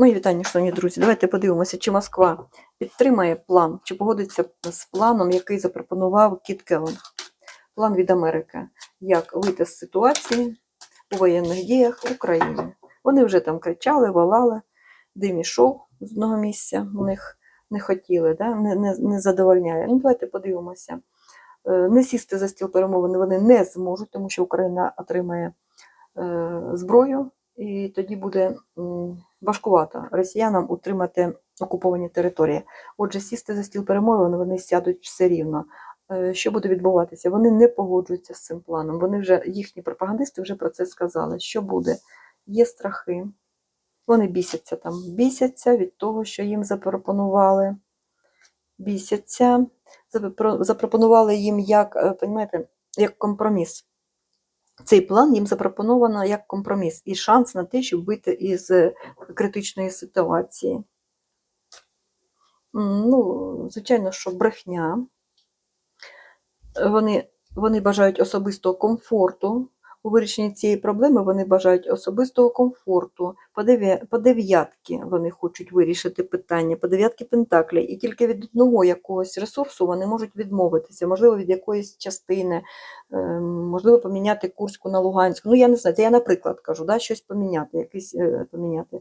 Мої вітання, шановні друзі. Давайте подивимося, чи Москва підтримає план, чи погодиться з планом, який запропонував Кіт Келлонг. План від Америки. Як вийти з ситуації у воєнних діях України. Вони вже там кричали, волали, дим ішов з одного місця. У них не хотіли, да? не, не, не задовольняє. Ну, давайте подивимося. Е, Не сісти за стіл перемовин вони не зможуть, тому що Україна отримає е, зброю, і тоді буде важкувато росіянам утримати окуповані території. Отже, сісти за стіл перемовин вони сядуть все рівно. Е, Що буде відбуватися? Вони не погоджуються з цим планом. Вони вже їхні пропагандисти вже про це сказали. Що буде? Є страхи. Вони бісяться там, бісяться від того, що їм запропонували. Бісяться. Запропонували їм як, е, як компроміс. Цей план їм запропоновано як компроміс і шанс на те, щоб вийти із е, критичної ситуації. Ну, звичайно, що брехня. Вони, вони бажають особистого комфорту. У вирішенні цієї проблеми вони бажають особистого комфорту. По, дев'ятки вони хочуть вирішити питання, по дев'ятки пентаклей. І тільки від одного якогось ресурсу вони можуть відмовитися, можливо, від якоїсь частини, е, можливо, поміняти Курську на Луганську. Ну, я не знаю, це я, наприклад, кажу, да, щось поміняти, якийсь е, поміняти.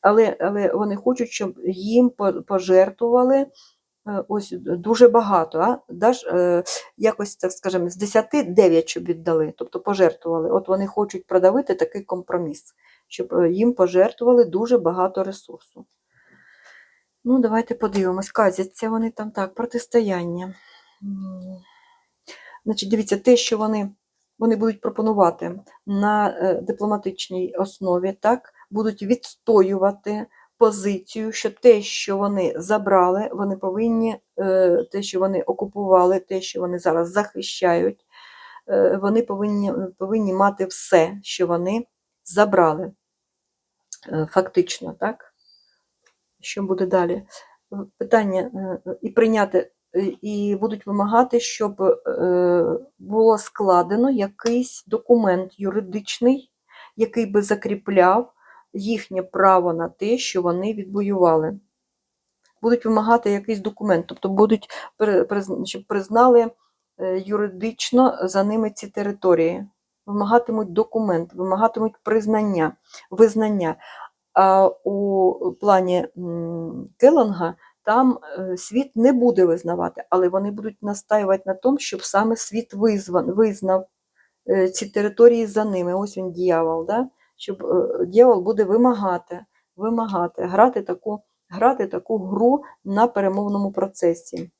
Але, але вони хочуть, щоб їм по- пожертвували ось дуже багато. А? Даш, е, якось, так скажемо, з 10 9 щоб віддали, тобто пожертвували. От вони хочуть продавити такий компроміс, щоб е, їм пожертвували дуже багато ресурсу. Ну, давайте подивимось. Казяться вони там так, протистояння. Значить, дивіться, те, що вони, вони будуть пропонувати на е, дипломатичній основі, так, будуть відстоювати позицію, що те, що вони забрали, вони повинні, е, те, що вони окупували, те, що вони зараз захищають, е, вони повинні, повинні мати все, що вони забрали. Е, Фактично, так? Що буде далі? Питання і прийняти, і будуть вимагати, щоб було складено якийсь документ юридичний, який би закріпляв їхнє право на те, що вони відвоювали. Будуть вимагати якийсь документ, тобто будуть, щоб признали е, юридично за ними ці території. Вимагатимуть документ, вимагатимуть признання, визнання. А у плані м, Келланга там е, світ не буде визнавати, але вони будуть настаювати на тому, щоб саме світ визнав е, ці території за ними. Ось він дьявол, да? Щоб е, дьявол буде вимагати, вимагати, грати таку, грати таку гру на перемовному процесі.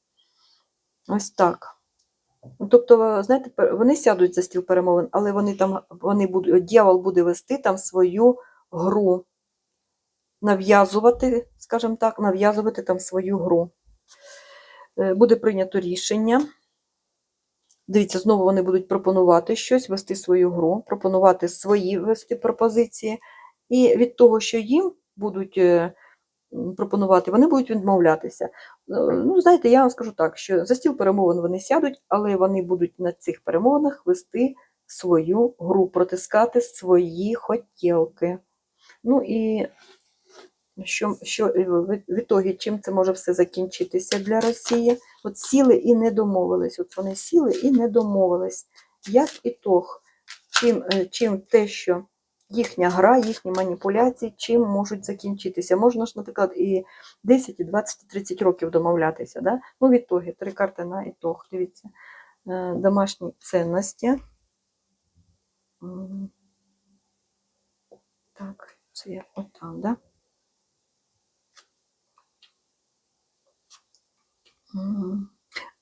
Ось так. Тобто, знаєте, вони сядуть за стіл перемовин, але вони там, вони будуть, дьявол буде вести там свою гру, нав'язувати, скажімо так, нав'язувати там свою гру. Е, Буде прийнято рішення. Дивіться, знову вони будуть пропонувати щось, вести свою гру, пропонувати свої вести пропозиції. І від того, що їм будуть е, пропонувати, вони будуть відмовлятися. Е, Ну, знаєте, я вам скажу так, що за стіл перемовин вони сядуть, але вони будуть на цих перемовинах вести свою гру, протискати свої хотілки. Ну і що, що е, в ітогі, чим це може все закінчитися для Росії? От сіли і не домовились. От вони сіли і не домовились. Як ітог, чим, е, чим те, що їхня гра, їхні маніпуляції, чим можуть закінчитися? Можна ж, наприклад, і 10, і 20, і 30 років домовлятися. Да? Ну, в ітогі, три карти на ітог. Дивіться, Е, домашні цінності. Так, це я отам, да?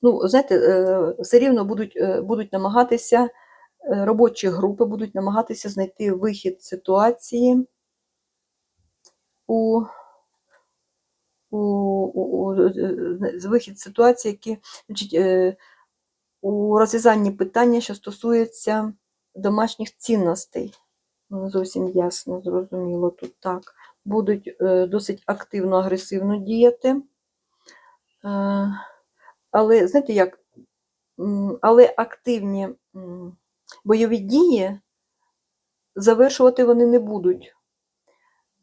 Ну, знаєте, е, все рівно будуть, е, будуть намагатися, е, робочі групи будуть намагатися знайти вихід ситуації у, у, у, у вихід ситуації, які, значить, у розв'язанні питання, що стосується домашніх цінностей. Не зовсім ясно, зрозуміло тут так. Будуть досить активно, агресивно діяти. Але знаєте як? Але активні бойові дії завершувати вони не будуть.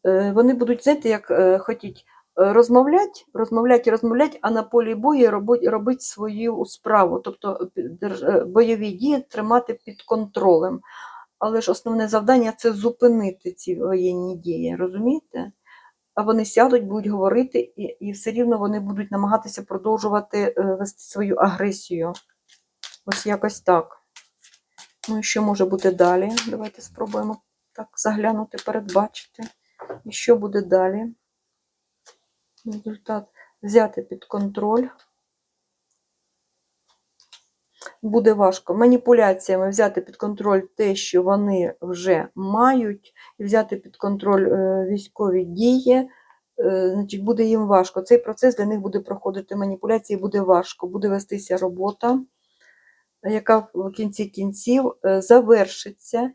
Е, Вони будуть, знаєте, як е, хотіть е, розмовляти, розмовляти розмовляти, а на полі бою робити, робити свою справу, тобто бойові дії тримати під контролем. Але ж основне завдання це зупинити ці воєнні дії, розумієте? Вони сядуть, будуть говорити, і, і все рівно вони будуть намагатися продовжувати е, вести свою агресію. Ось якось так. Ну і що може бути далі? Давайте спробуємо так заглянути, передбачити. І що буде далі? Результат взяти під контроль. Буде важко маніпуляціями взяти під контроль те, що вони вже мають, і взяти під контроль е, військові дії. е, Значить, буде їм важко. Цей процес для них буде проходити маніпуляції, буде важко, буде вестися робота, яка в кінці кінців е, завершиться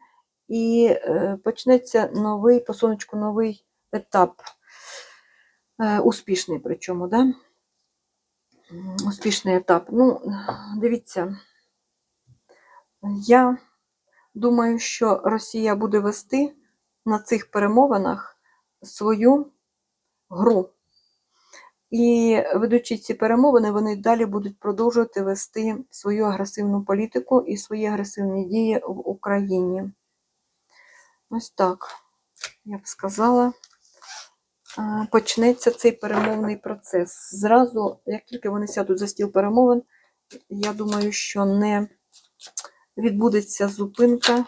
і почнеться новий, по сонечку, новий етап. Успішний причому, да? Успішний етап. Ну, дивіться, я думаю, що Росія буде вести на цих перемовинах свою гру. І ведучи ці перемовини, вони далі будуть продовжувати вести свою агресивну політику і свої агресивні дії в Україні. Ось так, я б сказала, почнеться цей перемовний процес. Зразу, як тільки вони сядуть за стіл перемовин, я думаю, що не відбудеться зупинка.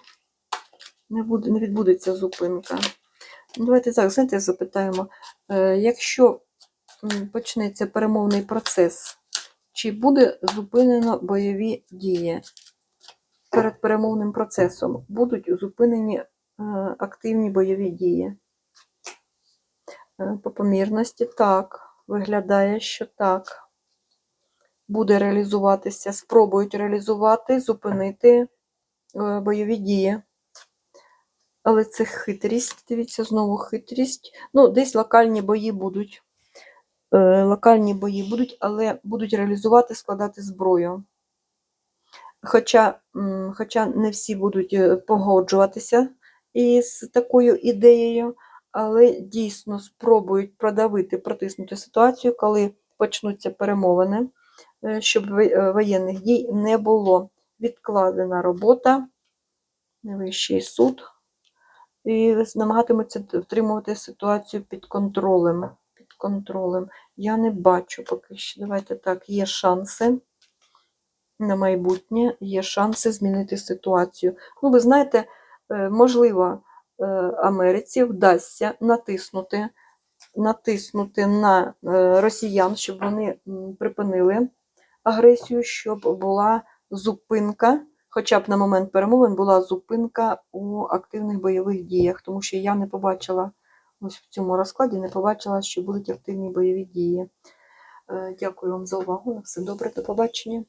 Не, буде, не відбудеться зупинка. Ну, давайте так, знаєте, запитаємо, е, якщо почнеться перемовний процес, чи буде зупинено бойові дії перед перемовним процесом? Будуть зупинені е, активні бойові дії? Е, По помірності так, виглядає, що так. Буде реалізуватися, спробують реалізувати, зупинити е, бойові дії. Але це хитрість, дивіться, знову хитрість. Ну, десь локальні бої будуть. Е, локальні бої будуть, але будуть реалізувати, складати зброю. Хоча, хоча не всі будуть е, погоджуватися із такою ідеєю, але дійсно спробують продавити, протиснути ситуацію, коли почнуться перемовини, щоб е, воєнних дій не було. Відкладена робота, найвищий суд і намагатимуться втримувати ситуацію під контролем. Під контролем. Я не бачу поки що. Давайте так, є шанси на майбутнє, є шанси змінити ситуацію. Ну, ви знаєте, е, можливо, е, Америці вдасться натиснути, натиснути на е, росіян, щоб вони припинили агресію, щоб була зупинка хоча б на момент перемовин була зупинка у активних бойових діях, тому що я не побачила ось в цьому розкладі, не побачила, що будуть активні бойові дії. Е, Дякую вам за увагу. На все добре, до побачення.